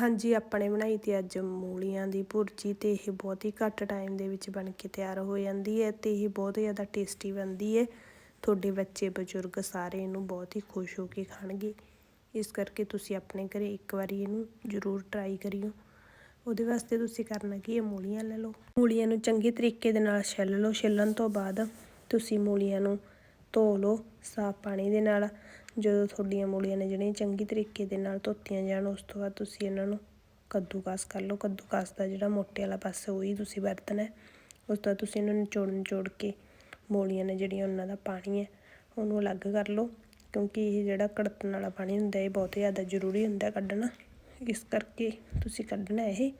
ਹਾਂਜੀ, ਆਪਣੇ ਬਣਾਈ ਤੇ ਅੱਜ ਮੂਲੀਆਂ ਦੀ ਭੁਰਜੀ ਤੇ ਇਹ ਬਹੁਤ ਹੀ ਘੱਟ ਟਾਈਮ ਦੇ ਵਿੱਚ ਬਣ ਕੇ ਤਿਆਰ ਹੋ ਜਾਂਦੀ ਹੈ ਤੇ ਇਹ ਬਹੁਤ ਜ਼ਿਆਦਾ ਟੇਸਟੀ ਬਣਦੀ ਹੈ। ਤੁਹਾਡੇ ਬੱਚੇ ਬਜ਼ੁਰਗ ਸਾਰੇ ਇਹਨੂੰ ਬਹੁਤ ਹੀ ਖੁਸ਼ ਹੋ ਕੇ ਖਾਣਗੇ। ਇਸ ਕਰਕੇ ਤੁਸੀਂ ਆਪਣੇ ਘਰੇ ਇੱਕ ਵਾਰੀ ਇਹਨੂੰ ਜ਼ਰੂਰ ਟਰਾਈ ਕਰਿਓ। ਉਹਦੇ ਵਾਸਤੇ ਤੁਸੀਂ ਕਰਨਾ ਕੀ ਹੈ? ਮੂਲੀਆਂ ਲੈ ਲਓ। ਮੂਲੀਆਂ ਨੂੰ ਚੰਗੇ ਤਰੀਕੇ ਦੇ ਨਾਲ ਛਿੱਲ ਲਓ। ਛਿੱਲਣ ਤੋਂ ਬਾਅਦ ਤੁਸੀਂ ਮੂਲੀਆਂ ਨੂੰ ਧੋ ਲਓ ਸਾਫ਼ ਪਾਣੀ ਦੇ ਨਾਲ। ਜਦੋਂ ਤੁਹਾਡੀਆਂ ਮੂਲੀਆਂ ਨੇ ਜਿਹੜੀਆਂ ਚੰਗੀ ਤਰੀਕੇ ਦੇ ਨਾਲ ਧੋਤੀਆਂ ਜਾਣ, ਉਸ ਤੋਂ ਬਾਅਦ ਤੁਸੀਂ ਇਹਨਾਂ ਨੂੰ ਕੱਦੂਕਸ ਕਰ ਲਓ। ਕੱਦੂਕਸ ਦਾ ਜਿਹੜਾ ਮੋਟੇ ਵਾਲਾ ਪਾਸਾ, ਉਹੀ ਤੁਸੀਂ ਵਰਤਣਾ ਹੈ। ਉਸ ਤੋਂ ਬਾਅਦ ਤੁਸੀਂ ਇਹਨਾਂ ਨੂੰ ਨਿਚੋੜ ਨਿਚੋੜ ਕੇ ਮੂਲੀਆਂ ਨੇ ਜਿਹੜੀਆਂ ਉਹਨਾਂ ਦਾ ਪਾਣੀ ਹੈ, ਉਹਨੂੰ ਅਲੱਗ ਕਰ ਲਓ। ਕਿਉਂਕਿ ਇਹ ਜਿਹੜਾ ਕੜਤਣ ਵਾਲਾ ਪਾਣੀ ਹੁੰਦਾ, ਇਹ ਬਹੁਤ ਜ਼ਿਆਦਾ ਜ਼ਰੂਰੀ ਹੁੰਦਾ ਕੱਢਣਾ। ਇਸ ਕਰਕੇ ਤੁਸੀਂ ਕੱਢਣਾ ਇਹ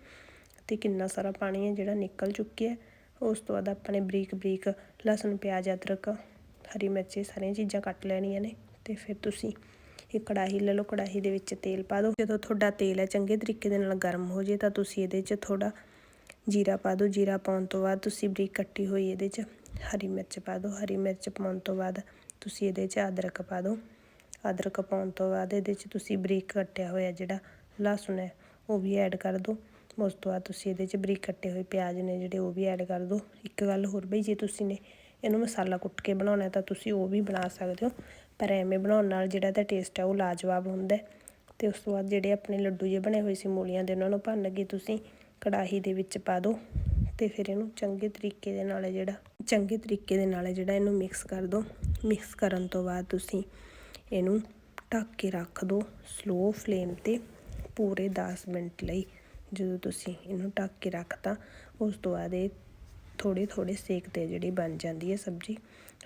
ਤੇ ਕਿੰਨਾ ਸਾਰਾ ਪਾਣੀ ਹੈ ਜਿਹੜਾ ਨਿਕਲ ਚੁੱਕਿਆ ਉਸ ਤੋਂ ਬਾਅਦ ਆਪਾਂ ਨੇ ਬਰੀਕ ਬਰੀਕ ਲਸਣ, ਪਿਆਜ਼, ਅਦਰਕ ਹਰੀ ਮਿਰਚ, ਇਹ ਸਾਰੀਆਂ ਚੀਜ਼ਾਂ ਕੱਟ ਲੈਣੀਆਂ ਨੇ ਤੇ ਫਿਰ ਤੁਸੀਂ ਇਹ ਕੜਾਹੀ ਲੈ ਲਓ, ਕੜਾਹੀ ਦੇ ਵਿੱਚ ਤੇਲ ਪਾ ਦਿਓ। ਜਦੋਂ ਤੁਹਾਡਾ ਤੇਲ ਹੈ ਚੰਗੇ ਤਰੀਕੇ ਦੇ ਨਾਲ ਗਰਮ ਹੋ ਜੇ ਤਾਂ ਤੁਸੀਂ ਇਹਦੇ 'ਚ ਥੋੜਾ ਜੀਰਾ ਪਾ ਦਿਓ। ਜੀਰਾ ਪਾਉਣ ਤੋਂ ਬਾਅਦ ਤੁਸੀਂ ਬਰੀਕ ਕੱਟੀ ਹੋਈ ਇਹਦੇ 'ਚ ਹਰੀ ਮਿਰਚ ਪਾ ਦਿਓ। ਹਰੀ ਮਿਰਚ ਪਾਉਣ ਤੋਂ ਬਾਅਦ ਤੁਸੀਂ ਇਹਦੇ 'ਚ ਅਦਰਕ ਪਾ ਦਿਓ। ਅਦਰਕ ਪਾਉਣ ਤੋਂ ਬਾਅਦ ਇਹਦੇ 'ਚ ਤੁਸੀਂ ਬਰੀਕ ਕੱਟਿਆ ਹੋਇਆ ਜਿਹੜਾ ਲਸਣ ਹੈ, ਉਹ ਵੀ ਐਡ ਕਰ ਦਿਓ। ਉਸ ਤੋਂ ਬਾਅਦ ਤੁਸੀਂ ਇਹਦੇ 'ਚ ਬਰੀਕ ਕੱਟੇ ਹੋਏ ਪਿਆਜ਼ ਨੇ ਜਿਹੜੇ, ਉਹ ਵੀ ਐਡ ਕਰ ਦਿਓ। ਇੱਕ ਗੱਲ ਹੋਰ ਬਈ, ਜੇ ਤੁਸੀਂ ਨੇ ਇਹਨੂੰ ਮਸਾਲਾ ਕੁੱਟ ਕੇ ਬਣਾਉਣਾ ਤਾਂ ਤੁਸੀਂ ਉਹ ਵੀ ਬਣਾ ਸਕਦੇ ਹੋ। ਪਰ ਐਵੇਂ ਬਣਾਉਣ ਨਾਲ ਜਿਹੜਾ ਤਾਂ ਟੇਸਟ ਹੈ ਉਹ ਲਾਜਵਾਬ ਹੁੰਦਾ ਤੇ ਉਸ ਤੋਂ ਬਾਅਦ ਜਿਹੜੇ ਆਪਣੇ ਲੱਡੂ ਜੇ ਬਣੇ ਹੋਏ ਸੀ ਮੂਲੀਆਂ ਦੇ, ਉਹਨਾਂ ਨੂੰ ਭੰਨ ਕੇ ਤੁਸੀਂ ਕੜਾਹੀ ਦੇ ਵਿੱਚ ਪਾ ਦਿਓ ਤੇ ਫਿਰ ਇਹਨੂੰ ਚੰਗੇ ਤਰੀਕੇ ਦੇ ਨਾਲ ਜਿਹੜਾ, ਚੰਗੇ ਤਰੀਕੇ ਦੇ ਨਾਲ ਜਿਹੜਾ ਇਹਨੂੰ ਮਿਕਸ ਕਰ ਦਿਓ। ਮਿਕਸ ਕਰਨ ਤੋਂ ਬਾਅਦ ਤੁਸੀਂ ਇਹਨੂੰ ਢੱਕ ਕੇ ਰੱਖ ਦਿਓ ਸਲੋ ਫਲੇਮ ਤੇ ਪੂਰੇ 10 ਮਿੰਟ ਲਈ। ਜਦੋਂ ਤੁਸੀਂ ਇਹਨੂੰ ਢੱਕ ਕੇ ਰੱਖਤਾ, ਉਸ ਤੋਂ ਬਾਅਦ ਇਹ ਥੋੜੀ ਥੋੜੇ ਸੇਕ ਤੇ ਜਿਹੜੀ ਬਣ ਜਾਂਦੀ ਹੈ ਸਬਜ਼ੀ।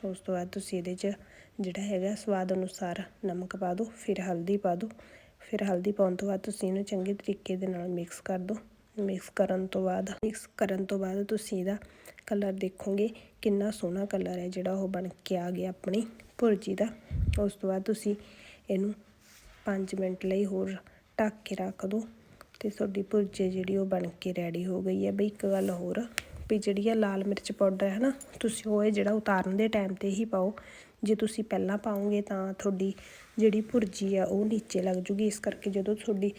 ਉਸ ਤੋਂ ਬਾਅਦ ਤੁਸੀਂ ਇਹਦੇ 'ਚ ਜਿਹੜਾ ਹੈਗਾ ਸਵਾਦ ਅਨੁਸਾਰ ਨਮਕ ਪਾ ਦਿਓ, ਫਿਰ ਹਲਦੀ ਪਾ ਦਿਓ। ਫਿਰ ਹਲਦੀ ਪਾਉਣ ਤੋਂ ਬਾਅਦ ਤੁਸੀਂ ਇਹਨੂੰ ਚੰਗੇ ਤਰੀਕੇ ਦੇ ਨਾਲ ਮਿਕਸ ਕਰ ਦਿਓ। ਮਿਕਸ ਕਰਨ ਤੋਂ ਬਾਅਦ ਮਿਕਸ ਕਰਨ ਤੋਂ ਬਾਅਦ ਤੁਸੀਂ ਇਹਦਾ ਕਲਰ ਦੇਖੋਗੇ ਕਿੰਨਾ ਸੋਹਣਾ ਕਲਰ ਹੈ ਜਿਹੜਾ ਉਹ ਬਣ ਕੇ ਆ ਗਿਆ ਆਪਣੀ ਭੁਰਜੀ ਦਾ। ਉਸ ਤੋਂ ਬਾਅਦ ਤੁਸੀਂ ਇਹਨੂੰ 5 ਮਿੰਟ ਲਈ ਹੋਰ ਢੱਕ ਕੇ ਰੱਖ ਦਿਓ ਤੇ ਤੁਹਾਡੀ ਭੁਰਜੀ ਜਿਹੜੀ ਉਹ ਬਣ ਕੇ ਰੈਡੀ ਹੋ ਗਈ ਹੈ। ਬਈ ਇੱਕ ਗੱਲ ਹੋਰ ਵੀ ਜਿਹੜੀ ਆ ਲਾਲ ਮਿਰਚ ਪਾਊਡਰ ਹੈ ਨਾ, ਤੁਸੀਂ ਉਹ ਇਹ ਜਿਹੜਾ ਉਤਾਰਨ ਦੇ ਟਾਈਮ ਤੇ ਹੀ ਪਾਓ। ਜੇ ਤੁਸੀਂ ਪਹਿਲਾਂ ਪਾਓਗੇ ਤਾਂ ਤੁਹਾਡੀ ਜਿਹੜੀ ਭੁਰਜੀ ਆ, ਉਹ ਨੀਚੇ ਲੱਗ ਜੂਗੀ। ਇਸ ਕਰਕੇ ਜਦੋਂ ਤੁਹਾਡੀ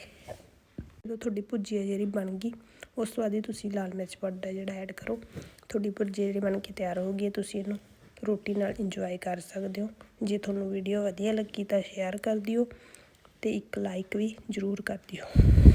ਜਦੋਂ ਤੁਹਾਡੀ ਭੁਰਜੀ ਆ ਜਿਹੜੀ ਬਣ ਗਈ, ਉਸ ਤੋਂ ਬਾਅਦ ਹੀ ਤੁਸੀਂ ਲਾਲ ਮਿਰਚ ਪਾਊਡਰ ਜਿਹੜਾ ਐਡ ਕਰੋ। ਤੁਹਾਡੀ ਭੁਰਜੀ ਜਿਹੜੀ ਬਣ ਕੇ ਤਿਆਰ ਹੋ ਗਈ ਹੈ, ਤੁਸੀਂ ਇਹਨੂੰ ਰੋਟੀ ਨਾਲ ਇੰਜੋਏ ਕਰ ਸਕਦੇ ਹੋ। ਜੇ ਤੁਹਾਨੂੰ ਵੀਡੀਓ ਵਧੀਆ ਲੱਗੀ ਤਾਂ ਸ਼ੇਅਰ ਕਰ ਦਿਓ ਤੇ ਇੱਕ ਲਾਈਕ ਵੀ ਜ਼ਰੂਰ ਕਰ ਦਿਓ।